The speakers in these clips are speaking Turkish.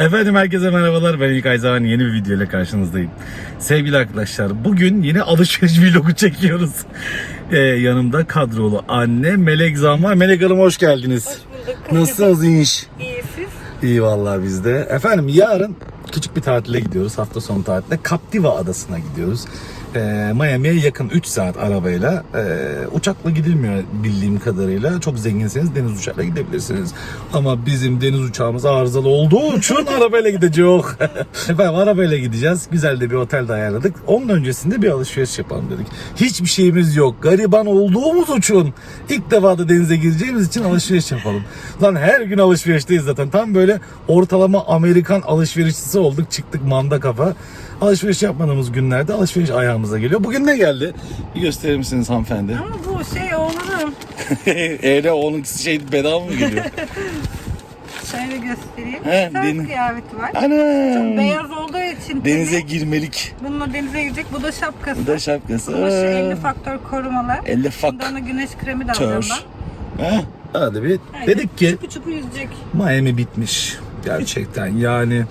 Efendim herkese merhabalar. Ben İlk Ayzavan yeni bir video ile karşınızdayım. Sevgili arkadaşlar bugün yine alışveriş vlogu çekiyoruz. Ee, yanımda kadrolu anne Melek Zan var. Melek Hanım hoş geldiniz. bulduk. Nasılsınız iş? İyi siz? İyi vallahi biz de. Efendim yarın küçük bir tatile gidiyoruz. Hafta sonu tatiline. Captiva adasına gidiyoruz. Ee, Miami'ye yakın 3 saat arabayla. Ee, uçakla gidilmiyor bildiğim kadarıyla. Çok zenginseniz deniz uçakla gidebilirsiniz. Ama bizim deniz uçağımız arızalı olduğu için arabayla gideceğiz. Efendim arabayla gideceğiz. Güzel de bir otel de ayarladık. Onun öncesinde bir alışveriş yapalım dedik. Hiçbir şeyimiz yok. Gariban olduğumuz için ilk defa da denize gireceğimiz için alışveriş yapalım. Lan her gün alışverişteyiz zaten. Tam böyle ortalama Amerikan alışverişçisi olduk. Çıktık manda kafa. Alışveriş yapmadığımız günlerde alışveriş ayağımıza geliyor. Bugün ne geldi? Bir gösterir misiniz hanımefendi? Ama bu şey oğlum. Eyle onun şey bedava mı geliyor? Şöyle göstereyim. He, Güzel deniz- kıyafeti var. Ana! Beyaz olduğu için Denize tabii girmelik. bununla denize girecek. Bu da şapkası. Bu da şapkası. Ama şu Aa. 50 faktör korumalı. 50 fak. Şimdi ona güneş kremi de alacağım Tör. ben. Ha, hadi bir dedik ki Çupu çupu yüzecek. Miami bitmiş. Gerçekten yani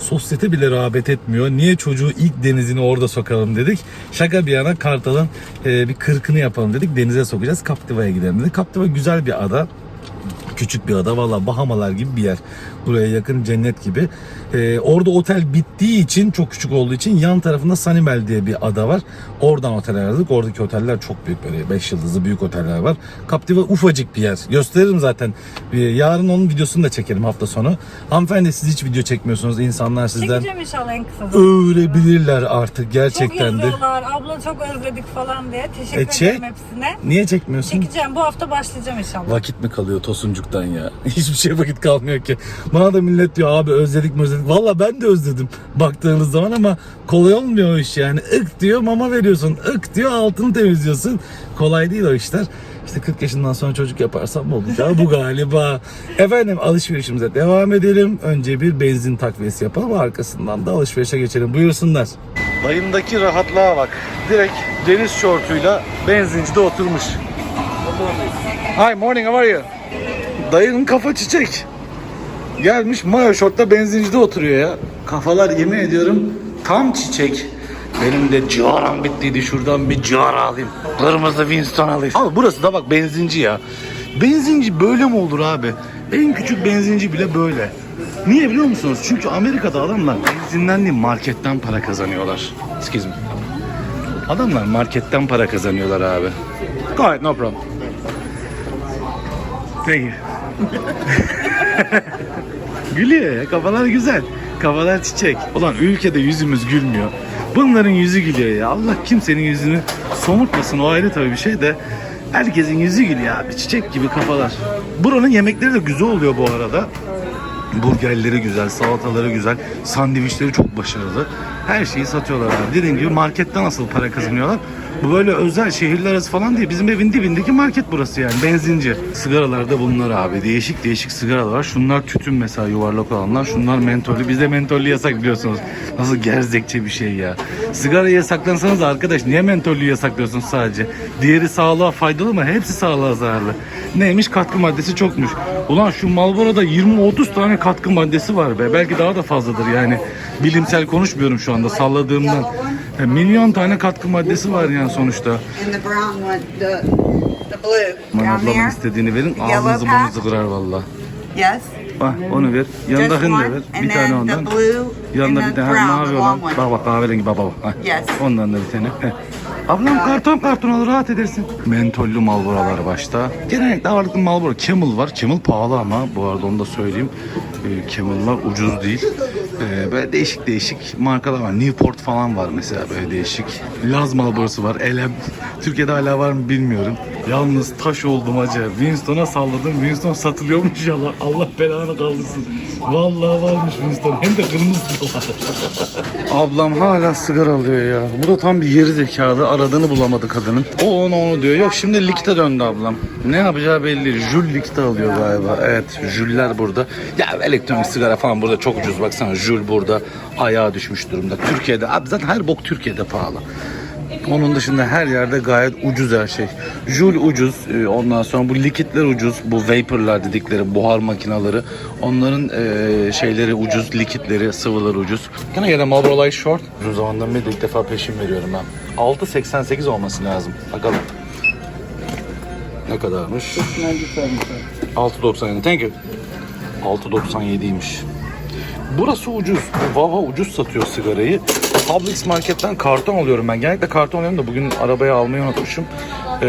sosyete bile rağbet etmiyor. Niye çocuğu ilk denizini orada sokalım dedik. Şaka bir yana Kartal'ın e, bir kırkını yapalım dedik. Denize sokacağız. Captiva'ya gidelim dedik. Captiva güzel bir ada. Küçük bir ada valla Bahamalar gibi bir yer. Buraya yakın cennet gibi. Ee, orada otel bittiği için çok küçük olduğu için yan tarafında Sanibel diye bir ada var. Oradan otel ayarladık. Oradaki oteller çok büyük böyle 5 yıldızlı büyük oteller var. Captiva ufacık bir yer. Gösteririm zaten. Ee, yarın onun videosunu da çekelim hafta sonu. Hanımefendi siz hiç video çekmiyorsunuz. İnsanlar sizden Çekeceğim inşallah en kısa zamanda. öğrebilirler artık Çok gerçekten de. yazıyorlar. Abla çok özledik falan diye. Teşekkür E, çek. ederim hepsine. Niye çekmiyorsun? Çekeceğim. Bu hafta başlayacağım inşallah. Vakit mi kalıyor Tosuncuk'tan ya? Hiçbir şey vakit kalmıyor ki. Bana da millet diyor abi özledik mi özledik. Valla ben de özledim baktığınız zaman ama kolay olmuyor o iş yani. Ik diyor mama veriyorsun. Ik diyor altını temizliyorsun. Kolay değil o işler. İşte 40 yaşından sonra çocuk yaparsam olacağı bu galiba. Efendim alışverişimize devam edelim. Önce bir benzin takviyesi yapalım. Arkasından da alışverişe geçelim. Buyursunlar. Dayımdaki rahatlığa bak. Direkt deniz şortuyla benzincide oturmuş. Hi morning how are you? Dayının kafa çiçek. Gelmiş mayo şortla benzincide oturuyor ya. Kafalar yemin ediyorum tam çiçek. Benim de ciğaram bittiydi. Şuradan bir ciğara alayım. Kırmızı Winston alayım. Abi burası da bak benzinci ya. Benzinci böyle mi olur abi? En küçük benzinci bile böyle. Niye biliyor musunuz? Çünkü Amerika'da adamlar benzinden değil marketten para kazanıyorlar. Excuse me. Adamlar marketten para kazanıyorlar abi. Ahead, no problem. Thank you. Gülüyor ya, kafalar güzel. Kafalar çiçek. Ulan ülkede yüzümüz gülmüyor. Bunların yüzü gülüyor ya. Allah kimsenin yüzünü somurtmasın o ayrı tabii bir şey de. Herkesin yüzü gülüyor abi. Çiçek gibi kafalar. Buranın yemekleri de güzel oluyor bu arada. Burgerleri güzel, salataları güzel, sandviçleri çok başarılı. Her şeyi satıyorlar abi. Dediğim gibi marketten nasıl para kazanıyorlar. Bu böyle özel şehirler arası falan değil. Bizim evin dibindeki market burası yani. Benzinci. Sigaralar da bunlar abi. Değişik değişik sigaralar var. Şunlar tütün mesela yuvarlak olanlar. Şunlar mentollü. Bizde mentollü yasak biliyorsunuz. Nasıl gerzekçe bir şey ya. Sigara yasaklansanız arkadaş niye mentollü yasaklıyorsunuz sadece? Diğeri sağlığa faydalı mı? Hepsi sağlığa zararlı. Neymiş? Katkı maddesi çokmuş. Ulan şu Marlboro'da 20-30 tane katkı maddesi var be. Belki daha da fazladır yani. Bilimsel konuşmuyorum şu anda salladığımdan. Ya milyon tane katkı maddesi var yani sonuçta. Aman ablamın istediğini verin ağzınızı burnunuzu kırar valla. Yes. Bak onu ver. Yanındakini de ver. Bir tane ondan. Yanında bir tane mavi olan. Bak bak kahverengi bak bak. Ha. Yes. Ondan da bir tane. Heh. Ablam karton karton alır rahat edersin. Mentollü Marlboro'lar başta. Genellikle ağırlıklı Marlboro. Camel var. Camel pahalı ama bu arada onu da söyleyeyim. Camel'lar ucuz değil. Ee, böyle değişik değişik markalar var. Newport falan var mesela böyle değişik. Laz Marlboro'su var. Elem. Türkiye'de hala var mı bilmiyorum. Yalnız taş oldum acı. Winston'a salladım. Winston satılıyormuş ya. Allah- belanı kaldırsın. Vallahi varmış Winston. Hem de kırmızı. Ablam hala sigara alıyor ya. Bu da tam bir geri zekalı. Aradığını bulamadı kadının. O onu onu diyor. Yok şimdi likte döndü ablam. Ne yapacağı belli. Jül likte alıyor galiba. Evet Jüller burada. Ya elektronik sigara falan burada çok ucuz. Baksana Jül burada ayağa düşmüş durumda. Türkiye'de abi zaten her bok Türkiye'de pahalı. Onun dışında her yerde gayet ucuz her şey. Joule ucuz, e, ondan sonra bu likitler ucuz, bu vaporlar dedikleri buhar makineleri. Onların e, şeyleri ucuz, likitleri, sıvıları ucuz. Gene gene Marlboro Light Short. Uzun zamandan beri ilk defa peşin veriyorum ben. 6.88 olması lazım. Bakalım. Ne kadarmış? 6.97. Thank you. 6.97'ymiş. Burası ucuz. Vava ucuz satıyor sigarayı. Publix marketten karton alıyorum ben. Genellikle karton alıyorum da bugün arabaya almayı unutmuşum. Ee,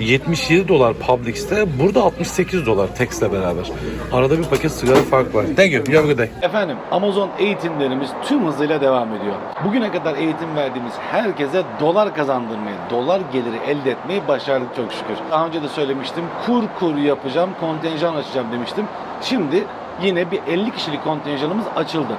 77 dolar Publix'te. Burada 68 dolar Tex'le beraber. Arada bir paket sigara fark var. Thank you. You have a good day. Efendim Amazon eğitimlerimiz tüm hızıyla devam ediyor. Bugüne kadar eğitim verdiğimiz herkese dolar kazandırmayı, dolar geliri elde etmeyi başardık çok şükür. Daha önce de söylemiştim. Kur kur yapacağım, kontenjan açacağım demiştim. Şimdi yine bir 50 kişilik kontenjanımız açıldı.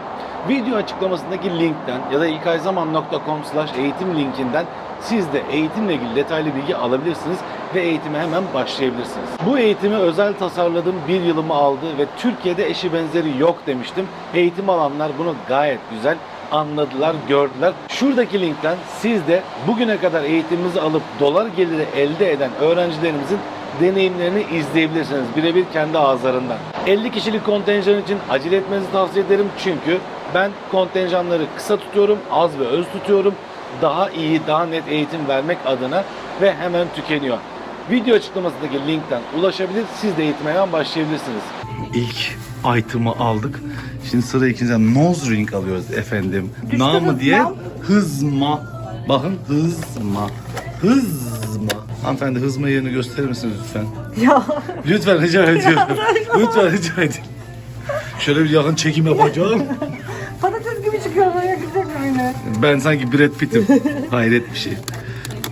Video açıklamasındaki linkten ya da ikayzaman.com slash eğitim linkinden siz de eğitimle ilgili detaylı bilgi alabilirsiniz ve eğitime hemen başlayabilirsiniz. Bu eğitimi özel tasarladığım bir yılımı aldı ve Türkiye'de eşi benzeri yok demiştim. Eğitim alanlar bunu gayet güzel anladılar, gördüler. Şuradaki linkten siz de bugüne kadar eğitimimizi alıp dolar geliri elde eden öğrencilerimizin deneyimlerini izleyebilirsiniz birebir kendi ağızlarından. 50 kişilik kontenjan için acele etmenizi tavsiye ederim çünkü ben kontenjanları kısa tutuyorum, az ve öz tutuyorum. Daha iyi, daha net eğitim vermek adına ve hemen tükeniyor. Video açıklamasındaki linkten ulaşabilir, siz de eğitime hemen başlayabilirsiniz. İlk item'ı aldık. Şimdi sıra ikinci nose ring alıyoruz efendim. Düştü Namı diye hızma. Bakın hızma. Hızma. Hanımefendi hızma yerini gösterir misiniz lütfen? Ya Lütfen rica ediyorum. lütfen rica ediyorum. Şöyle bir yakın çekim yapacağım. patates gibi çıkıyor böyle Ben sanki Brad Pitt'im. Hayret bir şey.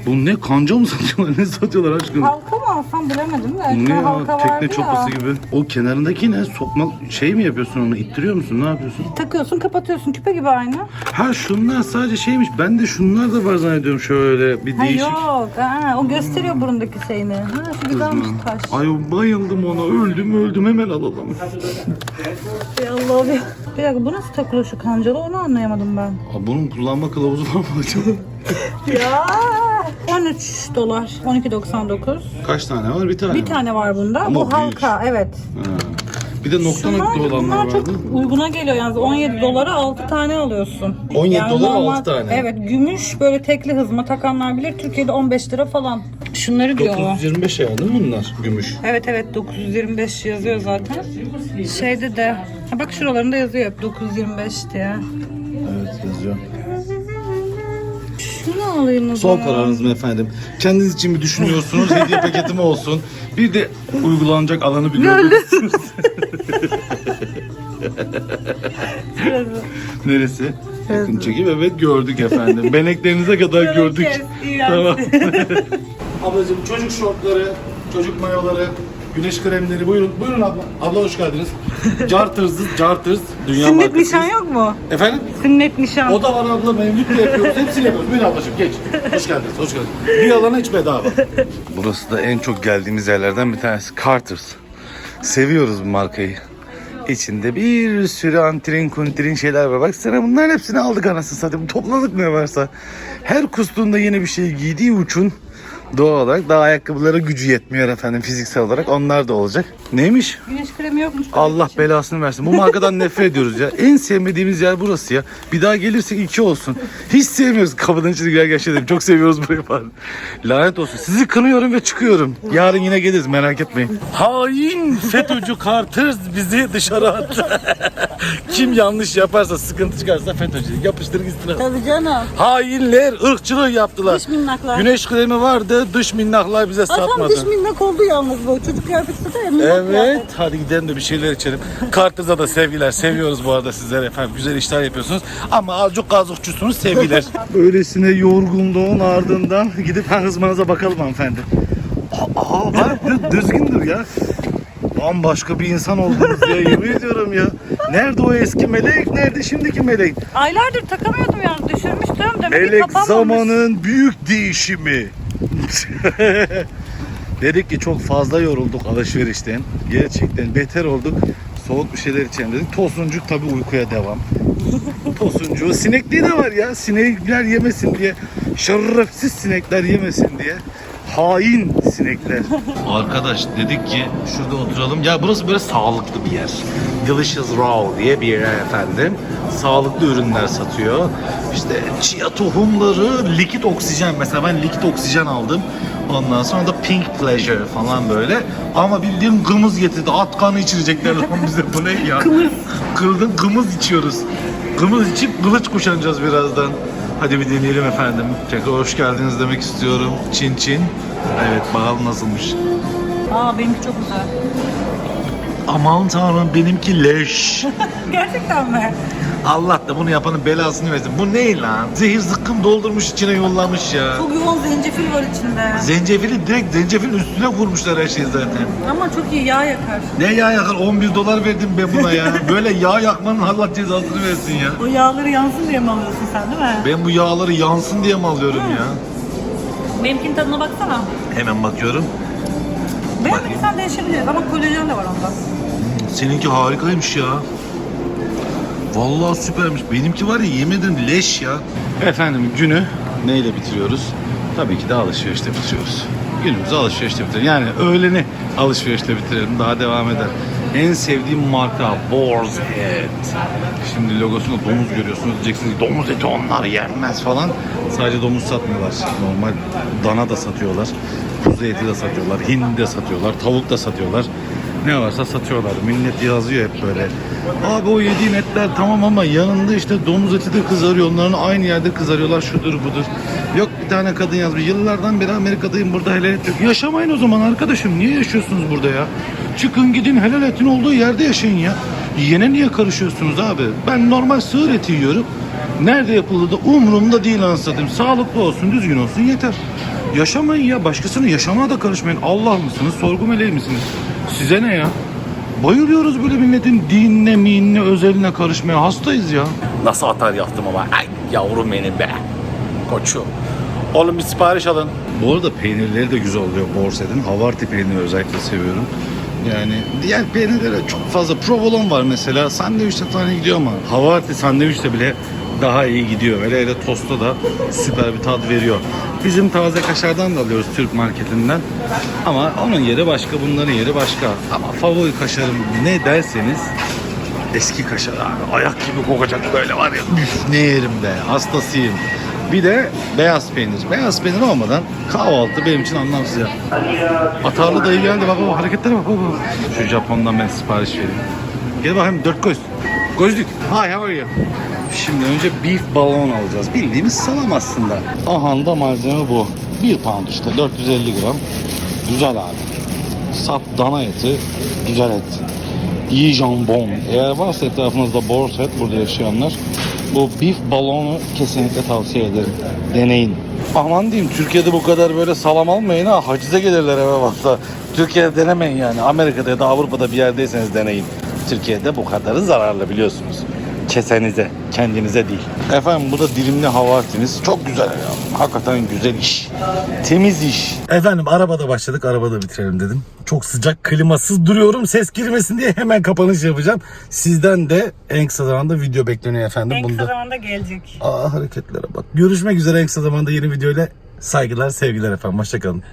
Bu ne kanca mı satıyorlar? Ne satıyorlar aşkım? Halka mı alsam bilemedim de. Ne Şöyle ya? halka Tekne çopası ya. gibi. O kenarındaki ne? Sokmak şey mi yapıyorsun onu? İttiriyor musun? Ne yapıyorsun? Takıyorsun kapatıyorsun küpe gibi aynı. Ha şunlar sadece şeymiş. Ben de şunlar da var zannediyorum şöyle bir Ha değişik. yok. Ha, o gösteriyor burundaki şeyini. Ha şu güzelmiş taş. Ay bayıldım ona. Öldüm öldüm hemen alalım. Ya Allah'ım ya. Bir dakika bu nasıl takılıyor şu kancalı onu anlayamadım ben. Aa, bunun kullanma kılavuzu var mı acaba? Ya 13 dolar. 12.99. Kaç tane var? Bir tane. Bir mi? tane var bunda. Ama bu halka evet. Ha. Bir de nokta Bunlar, nokta olanlar bunlar çok vardı. uyguna geliyor yalnız 17 dolara 6 tane alıyorsun. 17 dolara altı tane. Evet gümüş böyle tekli hızma takanlar bilir Türkiye'de 15 lira falan. Şunları diyor o. 925 ya değil mi bunlar? Gümüş. Evet evet 925 yazıyor zaten. Şeyde de ha bak şuralarında yazıyor hep 925 diye. Evet yazıyor. Alayım o Son zaman. kararınız mı efendim? Kendiniz için mi düşünüyorsunuz? Hediye paketimi olsun. Bir de uygulanacak alanı bir. Neresi? Yakın çekim evet gördük efendim. Beneklerinize kadar gördük. Tamam. Ablacığım çocuk şortları, çocuk mayoları, güneş kremleri buyurun. Buyurun abla. Abla hoş geldiniz. Carters, Carters. Dünya Sünnet markası. nişan yok mu? Efendim? Sünnet nişan. O da var abla mevlüt de yapıyoruz. Hepsini yapıyoruz. Buyurun ablacığım geç. Hoş geldiniz. Hoş geldiniz. Bir alana hiç bedava. Burası da en çok geldiğimiz yerlerden bir tanesi. Carter's. Seviyoruz bu markayı. İçinde bir sürü antrin kuntrin şeyler var. Bak sana bunların hepsini aldık anasını satayım. Topladık ne varsa. Her kustuğunda yeni bir şey giydiği uçun doğal olarak daha ayakkabılara gücü yetmiyor efendim fiziksel olarak. Onlar da olacak. Neymiş? Güneş kremi yokmuş. Allah belasını versin. Bu markadan nefret ediyoruz ya. En sevmediğimiz yer burası ya. Bir daha gelirsek iki olsun. Hiç sevmiyoruz. İçeri girerken şey dedim. Çok seviyoruz burayı falan. Lanet olsun. Sizi kınıyorum ve çıkıyorum. Yarın yine geliriz merak etmeyin. Hain FETÖ'cü Carter bizi dışarı attı. Kim yanlış yaparsa sıkıntı çıkarsa FETÖ'cü. Yapıştır gitsin. Tabii canım. Hainler ırkçılığı yaptılar. Güneş kremi vardı. Dış minnaklar bize Adam satmadı. dış minnak oldu yalnız bu. Çocuk kıyafeti de minnak Evet. kıyafet. Hadi gidelim de bir şeyler içelim. Kartınıza da sevgiler. Seviyoruz bu arada sizler efendim. Güzel işler yapıyorsunuz. Ama azıcık gazukçusunuz sevgiler. Öylesine yorgunluğun ardından gidip hızmanıza bakalım hanımefendi. Aa, bak dü- düzgündür ya. Bambaşka bir insan oldunuz ya yemin ediyorum ya. Nerede o eski melek? Nerede şimdiki melek? Aylardır takamıyordum yani düşürmüştüm. Demek ki Melek zamanın büyük değişimi. dedik ki çok fazla yorulduk alışverişten. Gerçekten beter olduk. Soğuk bir şeyler içelim dedik. Tosuncuk tabii uykuya devam. Tosuncuğu sinekliği de var ya. Sinekler yemesin diye Şerefsiz sinekler yemesin diye. Hain sinekler. Arkadaş dedik ki şurada oturalım. Ya burası böyle sağlıklı bir yer. Delicious Raw diye bir yer efendim. Sağlıklı ürünler satıyor. İşte chia tohumları, likit oksijen. Mesela ben likit oksijen aldım. Ondan sonra da Pink Pleasure falan böyle. Ama bildiğin gımız getirdi. At kanı içirecekler lan bize. Bu ne ya? Kırdım gımız içiyoruz. Gımız içip kılıç kuşanacağız birazdan. Hadi bir deneyelim efendim. Tekrar hoş geldiniz demek istiyorum. Çin Çin. Evet bakalım nasılmış. Aa benimki çok güzel. Aman tanrım benimki leş. Gerçekten mi? Allah da bunu yapanın belasını versin. Bu ne lan? Zehir zıkkım doldurmuş içine yollamış ya. Çok yoğun zencefil var içinde. Zencefili direkt zencefilin üstüne vurmuşlar her şeyi zaten. Ama çok iyi yağ yakar. Ne yağ yakar? 11 dolar verdim ben buna ya. Böyle yağ yakmanın Allah cezasını versin ya. O yağları yansın diye mi alıyorsun sen değil mi? Ben bu yağları yansın diye mi alıyorum ya? Benimkinin tadına baksana. Hemen bakıyorum. Beğenmediysen değişebiliriz ama kolajen de var onda. Seninki harikaymış ya. Vallahi süpermiş. Benimki var ya yemedim leş ya. Efendim günü neyle bitiriyoruz? Tabii ki de alışverişle bitiriyoruz. Günümüzü alışverişle bitirelim. Yani öğleni alışverişle bitirelim. Daha devam eder. En sevdiğim marka Boar's Head. Şimdi logosunda domuz görüyorsunuz. Diyeceksiniz domuz eti onlar yenmez falan. Sadece domuz satmıyorlar. Normal dana da satıyorlar. Kuzu eti de satıyorlar. Hindi de satıyorlar. Tavuk da satıyorlar. Ne varsa satıyorlar. Millet yazıyor hep böyle. Abi o yediğin etler tamam ama yanında işte domuz eti de kızarıyor. Onların aynı yerde kızarıyorlar. Şudur budur. Yok bir tane kadın yazmış. Yıllardan beri Amerika'dayım. Burada helal et yok. Yaşamayın o zaman arkadaşım. Niye yaşıyorsunuz burada ya? Çıkın gidin helal etin olduğu yerde yaşayın ya. Yine niye karışıyorsunuz abi? Ben normal sığır eti yiyorum. Nerede yapıldığı da umurumda değil anasını Sağlıklı olsun, düzgün olsun yeter. Yaşamayın ya. Başkasının yaşamına da karışmayın. Allah mısınız? Sorgu meleği misiniz? Size ne ya? Bayılıyoruz böyle milletin dinine, minine, özeline karışmaya. Hastayız ya. Nasıl atar yaptım ama. Ay yavrum benim be. Koçum. Oğlum bir sipariş alın. Bu arada peynirleri de güzel oluyor Borset'in. Havarti peyniri özellikle seviyorum. Yani diğer peynirlere çok fazla provolone var mesela. Sandviçte tane gidiyor ama Havarti sandviçte bile daha iyi gidiyor. Hele hele tosta da süper bir tat veriyor. Bizim taze kaşardan da alıyoruz Türk marketinden. Ama onun yeri başka, bunların yeri başka. Ama favori kaşarım ne derseniz eski kaşar abi. Ayak gibi kokacak böyle var ya. Üf ne yerim be. Hastasıyım. Bir de beyaz peynir. Beyaz peynir olmadan kahvaltı benim için anlamsız ya. Atarlı dayı geldi bak bak hareketlere bak. bak. Şu Japon'dan ben sipariş vereyim. Gel bakayım dört göz. Gözlük. Hi how are you? Şimdi önce beef balon alacağız. Bildiğimiz salam aslında. Aha da malzeme bu. Bir pound işte 450 gram. Güzel abi. Sap dana eti. Güzel et. İyi jambon. Eğer varsa etrafınızda boar set burada yaşayanlar bu beef balonu kesinlikle tavsiye ederim. Deneyin. Aman diyeyim Türkiye'de bu kadar böyle salam almayın ha. Hacize gelirler eve valla. Türkiye'de denemeyin yani. Amerika'da ya da Avrupa'da bir yerdeyseniz deneyin. Türkiye'de bu kadarı zararlı biliyorsunuz. Kesenize, kendinize değil. Efendim bu da dilimli havartiniz. Çok güzel ya. Hakikaten güzel iş. Temiz iş. Efendim arabada başladık. Arabada bitirelim dedim. Çok sıcak klimasız duruyorum. Ses girmesin diye hemen kapanış yapacağım. Sizden de en kısa zamanda video bekleniyor efendim. En kısa Bunda... zamanda gelecek. Aa hareketlere bak. Görüşmek üzere en kısa zamanda yeni videoyla. Saygılar, sevgiler efendim. Hoşçakalın.